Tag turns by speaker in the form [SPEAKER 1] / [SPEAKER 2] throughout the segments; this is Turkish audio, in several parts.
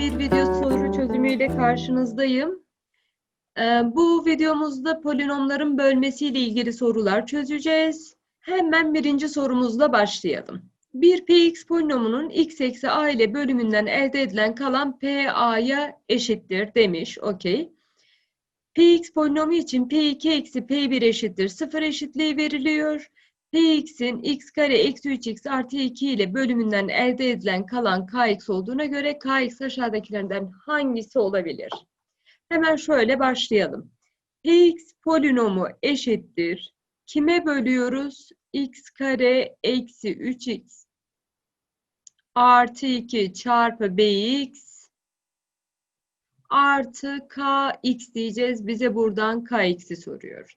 [SPEAKER 1] bir video soru çözümüyle karşınızdayım. Ee, Bu videomuzda polinomların bölmesiyle ilgili sorular çözeceğiz. Hemen birinci sorumuzla başlayalım. Bir px polinomunun x eksi a ile bölümünden elde edilen kalan pa'ya eşittir demiş. Okey. px polinomu için p2 eksi p1 eşittir 0 eşitliği veriliyor. Px'in x kare eksi 3x artı 2 ile bölümünden elde edilen kalan kx olduğuna göre kx aşağıdakilerden hangisi olabilir? Hemen şöyle başlayalım. Px polinomu eşittir. Kime bölüyoruz? x kare eksi 3x artı 2 çarpı bx artı kx diyeceğiz. Bize buradan kx'i soruyor.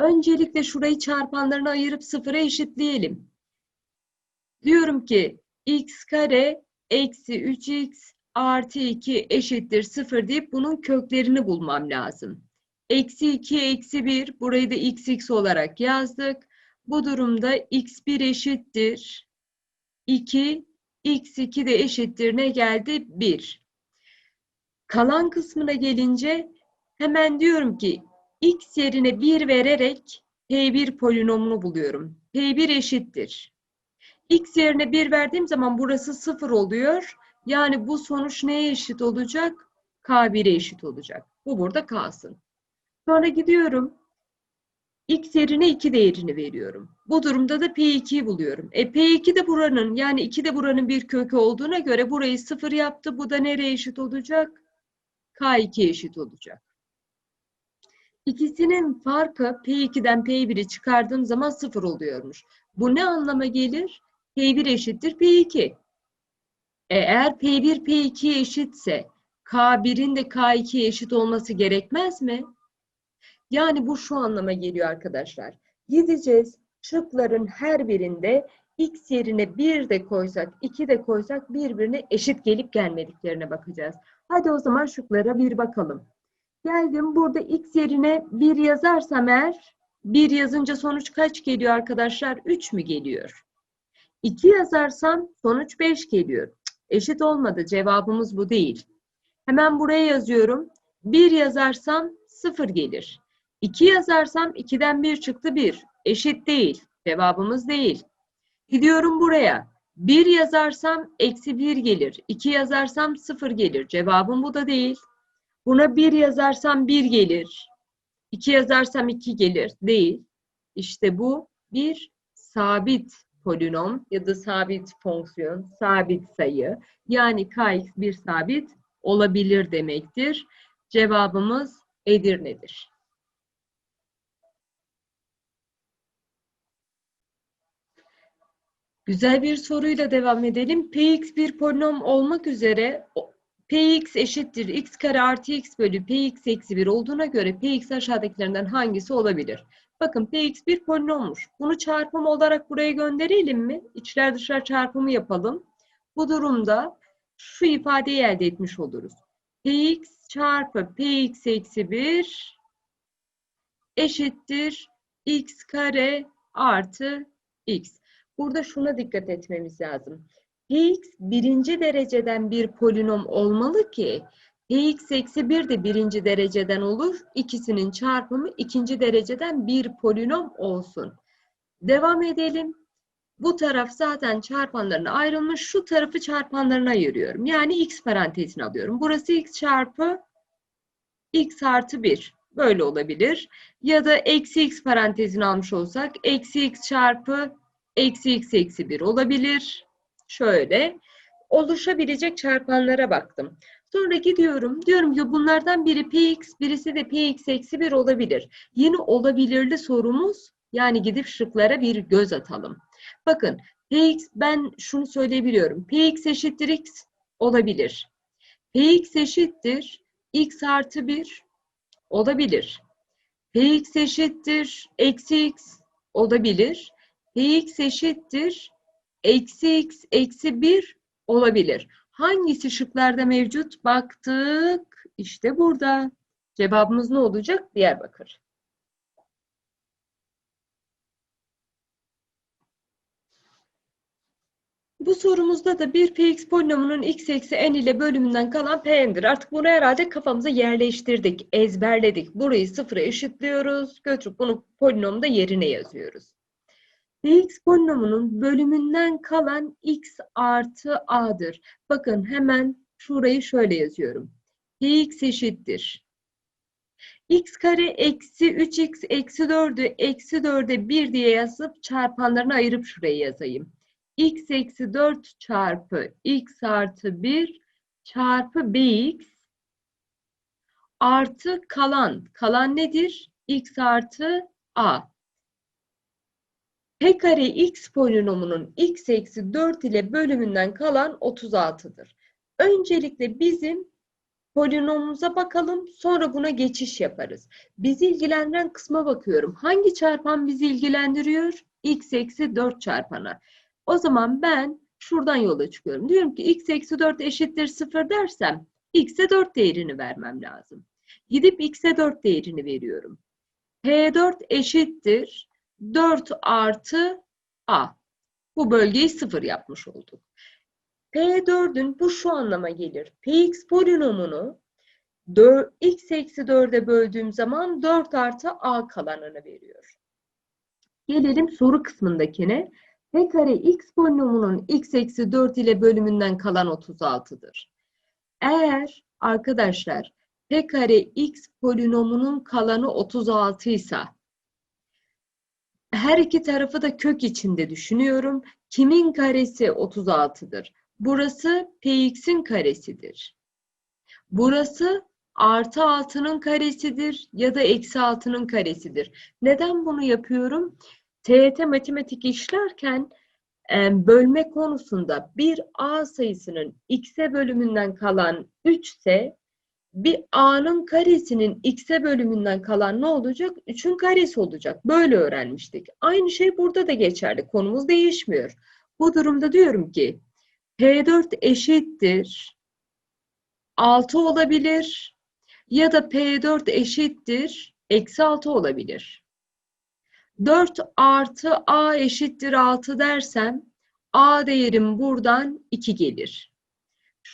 [SPEAKER 1] Öncelikle şurayı çarpanlarına ayırıp sıfıra eşitleyelim. Diyorum ki x kare eksi 3x artı 2 eşittir 0 deyip bunun köklerini bulmam lazım. Eksi 2 eksi 1 burayı da xx olarak yazdık. Bu durumda x1 eşittir 2 x2 de eşittir ne geldi? 1. Kalan kısmına gelince hemen diyorum ki x yerine 1 vererek p1 polinomunu buluyorum. p1 eşittir. x yerine 1 verdiğim zaman burası 0 oluyor. Yani bu sonuç neye eşit olacak? k1'e eşit olacak. Bu burada kalsın. Sonra gidiyorum. x yerine 2 değerini veriyorum. Bu durumda da p2'yi buluyorum. E p2 de buranın yani 2 de buranın bir kökü olduğuna göre burayı 0 yaptı. Bu da nereye eşit olacak? k2'ye eşit olacak. İkisinin farkı P2'den P1'i çıkardığım zaman 0 oluyormuş. Bu ne anlama gelir? P1 eşittir P2. Eğer P1 P2'ye eşitse K1'in de K2'ye eşit olması gerekmez mi? Yani bu şu anlama geliyor arkadaşlar. Gideceğiz şıkların her birinde x yerine 1 de koysak, 2 de koysak birbirine eşit gelip gelmediklerine bakacağız. Hadi o zaman şıklara bir bakalım. Geldim burada x yerine 1 yazarsam eğer 1 yazınca sonuç kaç geliyor arkadaşlar? 3 mü geliyor? 2 yazarsam sonuç 5 geliyor. Eşit olmadı. Cevabımız bu değil. Hemen buraya yazıyorum. 1 yazarsam 0 gelir. 2 yazarsam 2'den 1 çıktı 1. Eşit değil. Cevabımız değil. Gidiyorum buraya. 1 yazarsam eksi 1 gelir. 2 yazarsam 0 gelir. Cevabım bu da değil. Buna 1 yazarsam 1 gelir. 2 yazarsam 2 gelir. Değil. İşte bu bir sabit polinom ya da sabit fonksiyon, sabit sayı. Yani kx bir sabit olabilir demektir. Cevabımız Edirne'dir. Güzel bir soruyla devam edelim. Px bir polinom olmak üzere Px eşittir x kare artı x bölü Px eksi 1 olduğuna göre Px aşağıdakilerinden hangisi olabilir? Bakın Px bir polinommuş. Bunu çarpım olarak buraya gönderelim mi? İçler dışlar çarpımı yapalım. Bu durumda şu ifadeyi elde etmiş oluruz. Px çarpı Px eksi 1 eşittir x kare artı x. Burada şuna dikkat etmemiz lazım. Px birinci dereceden bir polinom olmalı ki Px eksi 1 de birinci dereceden olur. İkisinin çarpımı ikinci dereceden bir polinom olsun. Devam edelim. Bu taraf zaten çarpanlarına ayrılmış. Şu tarafı çarpanlarına ayırıyorum. Yani x parantezini alıyorum. Burası x çarpı x artı 1. Böyle olabilir. Ya da eksi x parantezini almış olsak eksi x çarpı eksi x eksi 1 olabilir. Şöyle oluşabilecek çarpanlara baktım. Sonra gidiyorum. Diyorum ki bunlardan biri px, birisi de px eksi 1 olabilir. Yeni olabilirli sorumuz yani gidip şıklara bir göz atalım. Bakın px ben şunu söyleyebiliyorum. px eşittir x olabilir. px eşittir x artı 1 olabilir. px eşittir eksi x olabilir. px eşittir eksi x eksi 1 olabilir. Hangisi şıklarda mevcut? Baktık. İşte burada. Cevabımız ne olacak? Diyarbakır. Bu sorumuzda da bir px polinomunun x eksi n ile bölümünden kalan pn'dir. Artık bunu herhalde kafamıza yerleştirdik, ezberledik. Burayı sıfıra eşitliyoruz. Götürüp bunu polinomda yerine yazıyoruz. Px polinomunun bölümünden kalan x artı a'dır. Bakın hemen şurayı şöyle yazıyorum. px eşittir. x kare eksi 3x eksi 4'ü eksi 4'e 1 diye yazıp çarpanlarını ayırıp şuraya yazayım x eksi 4 çarpı x artı 1 çarpı bx artı kalan. Kalan nedir? x artı a. P kare x polinomunun x eksi 4 ile bölümünden kalan 36'dır. Öncelikle bizim polinomumuza bakalım sonra buna geçiş yaparız. Bizi ilgilendiren kısma bakıyorum. Hangi çarpan bizi ilgilendiriyor? x eksi 4 çarpanı. O zaman ben şuradan yola çıkıyorum. Diyorum ki x eksi 4 eşittir 0 dersem x'e 4 değerini vermem lazım. Gidip x'e 4 değerini veriyorum. P4 eşittir 4 artı a. Bu bölgeyi 0 yapmış olduk. P4'ün bu şu anlama gelir. Px polinomunu 4, x eksi 4'e böldüğüm zaman 4 artı a kalanını veriyor. Gelelim soru kısmındakine. P kare x polinomunun x eksi 4 ile bölümünden kalan 36'dır. Eğer arkadaşlar P kare x polinomunun kalanı 36 ise her iki tarafı da kök içinde düşünüyorum. Kimin karesi 36'dır? Burası px'in karesidir. Burası artı 6'nın karesidir ya da eksi 6'nın karesidir. Neden bunu yapıyorum? TYT matematik işlerken bölme konusunda bir A sayısının x'e bölümünden kalan 3 ise bir A'nın karesinin x'e bölümünden kalan ne olacak? 3'ün karesi olacak. Böyle öğrenmiştik. Aynı şey burada da geçerli. Konumuz değişmiyor. Bu durumda diyorum ki P4 eşittir 6 olabilir ya da P4 eşittir eksi 6 olabilir. 4 artı a eşittir 6 dersem a değerim buradan 2 gelir.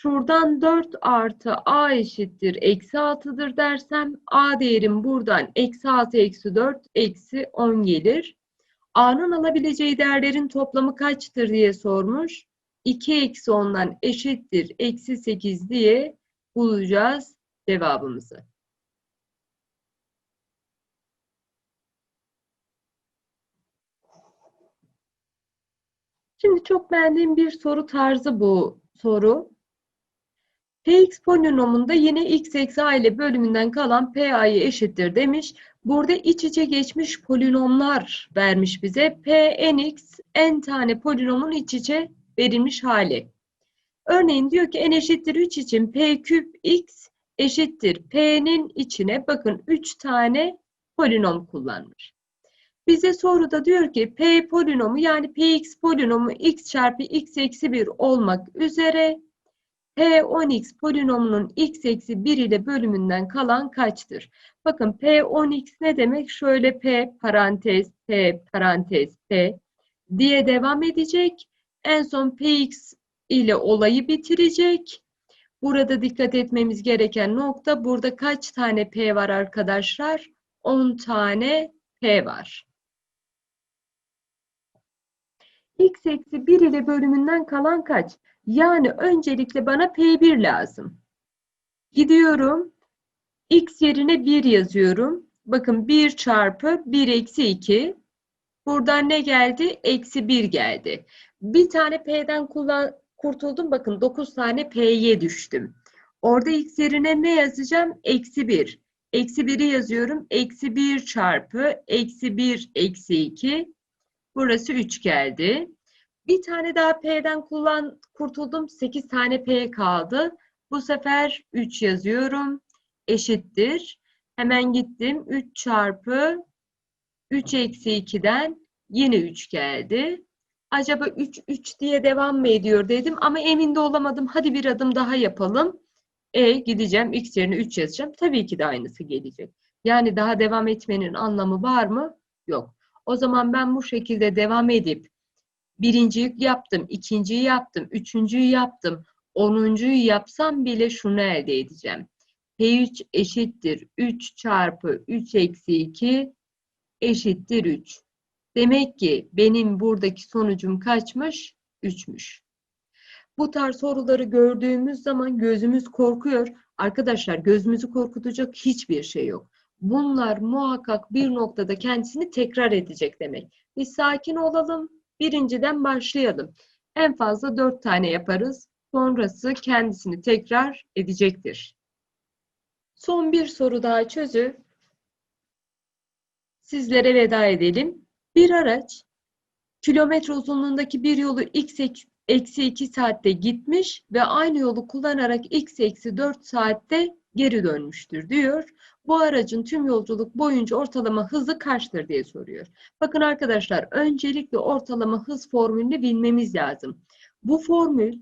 [SPEAKER 1] Şuradan 4 artı a eşittir eksi 6'dır dersem a değerim buradan eksi 6 eksi 4 eksi 10 gelir. a'nın alabileceği değerlerin toplamı kaçtır diye sormuş. 2 eksi 10'dan eşittir eksi 8 diye bulacağız cevabımızı. Şimdi çok beğendiğim bir soru tarzı bu soru. Px polinomunda yine x eksi a ile bölümünden kalan pa'yı eşittir demiş. Burada iç içe geçmiş polinomlar vermiş bize. p, nx, n tane polinomun iç içe verilmiş hali. Örneğin diyor ki n eşittir 3 için p küp x eşittir p'nin içine bakın 3 tane polinom kullanmış. Bize soruda diyor ki p polinomu yani px polinomu x çarpı x eksi 1 olmak üzere p10x polinomunun x eksi 1 ile bölümünden kalan kaçtır? Bakın p10x ne demek? Şöyle p parantez p parantez p diye devam edecek. En son px ile olayı bitirecek. Burada dikkat etmemiz gereken nokta burada kaç tane p var arkadaşlar? 10 tane p var x eksi 1 ile bölümünden kalan kaç? Yani öncelikle bana P1 lazım. Gidiyorum. X yerine 1 yazıyorum. Bakın 1 çarpı 1 eksi 2. Buradan ne geldi? Eksi 1 geldi. Bir tane P'den kullan, kurtuldum. Bakın 9 tane P'ye düştüm. Orada X yerine ne yazacağım? Eksi 1. Eksi 1'i yazıyorum. Eksi 1 çarpı eksi 1 eksi 2. Burası 3 geldi. Bir tane daha P'den kullan, kurtuldum. 8 tane P kaldı. Bu sefer 3 yazıyorum. Eşittir. Hemen gittim. 3 çarpı 3 eksi 2'den yine 3 geldi. Acaba 3, 3 diye devam mı ediyor dedim ama emin de olamadım. Hadi bir adım daha yapalım. E gideceğim. X yerine 3 yazacağım. Tabii ki de aynısı gelecek. Yani daha devam etmenin anlamı var mı? Yok. O zaman ben bu şekilde devam edip Birinciyi yaptım, ikinciyi yaptım, üçüncüyü yaptım, onuncuyu yapsam bile şunu elde edeceğim. P3 eşittir 3 çarpı 3 eksi 2 eşittir 3. Demek ki benim buradaki sonucum kaçmış? 3'müş. Bu tarz soruları gördüğümüz zaman gözümüz korkuyor. Arkadaşlar gözümüzü korkutacak hiçbir şey yok. Bunlar muhakkak bir noktada kendisini tekrar edecek demek. Biz sakin olalım, birinciden başlayalım. En fazla dört tane yaparız. Sonrası kendisini tekrar edecektir. Son bir soru daha çözüp sizlere veda edelim. Bir araç kilometre uzunluğundaki bir yolu x eksi 2 saatte gitmiş ve aynı yolu kullanarak x eksi 4 saatte geri dönmüştür diyor. Bu aracın tüm yolculuk boyunca ortalama hızı kaçtır diye soruyor. Bakın arkadaşlar öncelikle ortalama hız formülünü bilmemiz lazım. Bu formül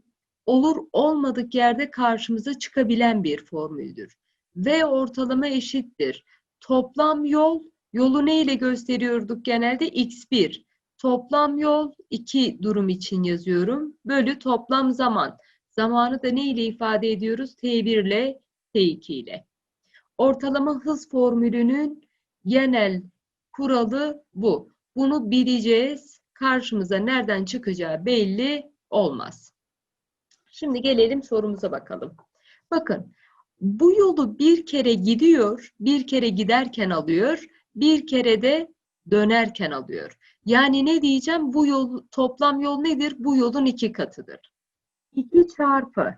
[SPEAKER 1] olur olmadık yerde karşımıza çıkabilen bir formüldür. V ortalama eşittir. Toplam yol, yolu ne ile gösteriyorduk genelde? x1. Toplam yol 2 durum için yazıyorum. Bölü toplam zaman. Zamanı da ne ile ifade ediyoruz? T1 ile T2 ile. Ortalama hız formülünün genel kuralı bu. Bunu bileceğiz. Karşımıza nereden çıkacağı belli olmaz. Şimdi gelelim sorumuza bakalım. Bakın bu yolu bir kere gidiyor, bir kere giderken alıyor, bir kere de dönerken alıyor. Yani ne diyeceğim? Bu yol toplam yol nedir? Bu yolun iki katıdır. 2 çarpı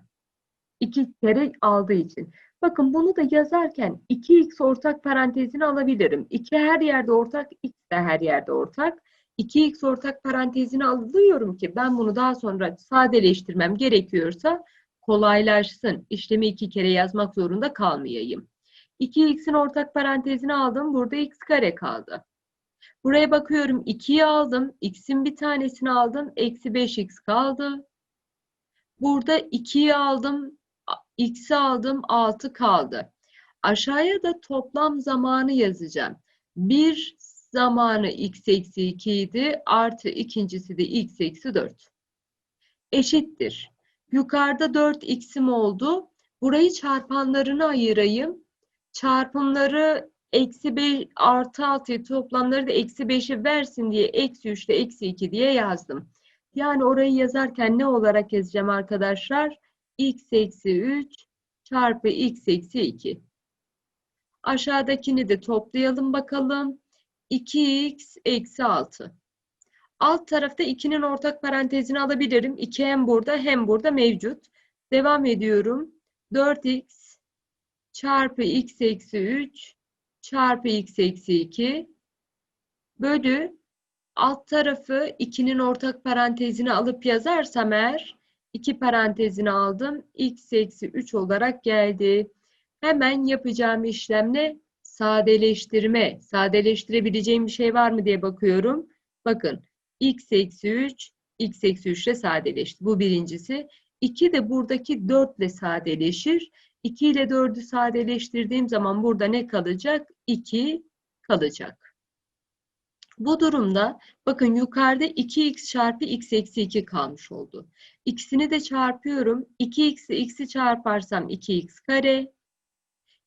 [SPEAKER 1] 2 kere aldığı için. Bakın bunu da yazarken 2x ortak parantezini alabilirim. 2 her yerde ortak, x de her yerde ortak. 2x ortak parantezini alıyorum ki ben bunu daha sonra sadeleştirmem gerekiyorsa kolaylaşsın. İşlemi iki kere yazmak zorunda kalmayayım. 2x'in ortak parantezini aldım. Burada x kare kaldı. Buraya bakıyorum 2'yi aldım. X'in bir tanesini aldım. Eksi 5x kaldı. Burada 2'yi aldım. X'i aldım. 6 kaldı. Aşağıya da toplam zamanı yazacağım. Bir zamanı x eksi 2 idi. Artı ikincisi de x eksi 4. Eşittir. Yukarıda 4x'im oldu. Burayı çarpanlarını ayırayım. Çarpımları eksi 5 artı 6'yı toplamları da eksi 5'i versin diye eksi 3 ile eksi 2 diye yazdım. Yani orayı yazarken ne olarak yazacağım arkadaşlar? X eksi 3 çarpı x eksi 2. Aşağıdakini de toplayalım bakalım. 2x eksi 6. Alt tarafta 2'nin ortak parantezini alabilirim. 2 hem burada hem burada mevcut. Devam ediyorum. 4x çarpı x eksi 3 çarpı x eksi 2 bölü alt tarafı 2'nin ortak parantezini alıp yazarsam eğer 2 parantezini aldım. x eksi 3 olarak geldi. Hemen yapacağım işlemle sadeleştirme. Sadeleştirebileceğim bir şey var mı diye bakıyorum. Bakın x eksi 3 x eksi 3 ile sadeleşti. Bu birincisi. 2 de buradaki 4 ile sadeleşir. 2 ile 4'ü sadeleştirdiğim zaman burada ne kalacak? 2 kalacak. Bu durumda bakın yukarıda 2x çarpı x eksi 2 kalmış oldu. İkisini de çarpıyorum. 2x ile x'i çarparsam 2x kare.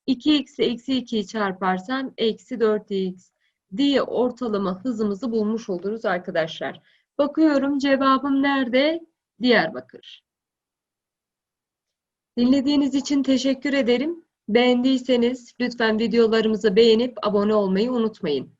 [SPEAKER 1] 2x ile eksi 2'yi çarparsam eksi 4x diye ortalama hızımızı bulmuş oluruz arkadaşlar. Bakıyorum cevabım nerede? Diyarbakır. Dinlediğiniz için teşekkür ederim. Beğendiyseniz lütfen videolarımızı beğenip abone olmayı unutmayın.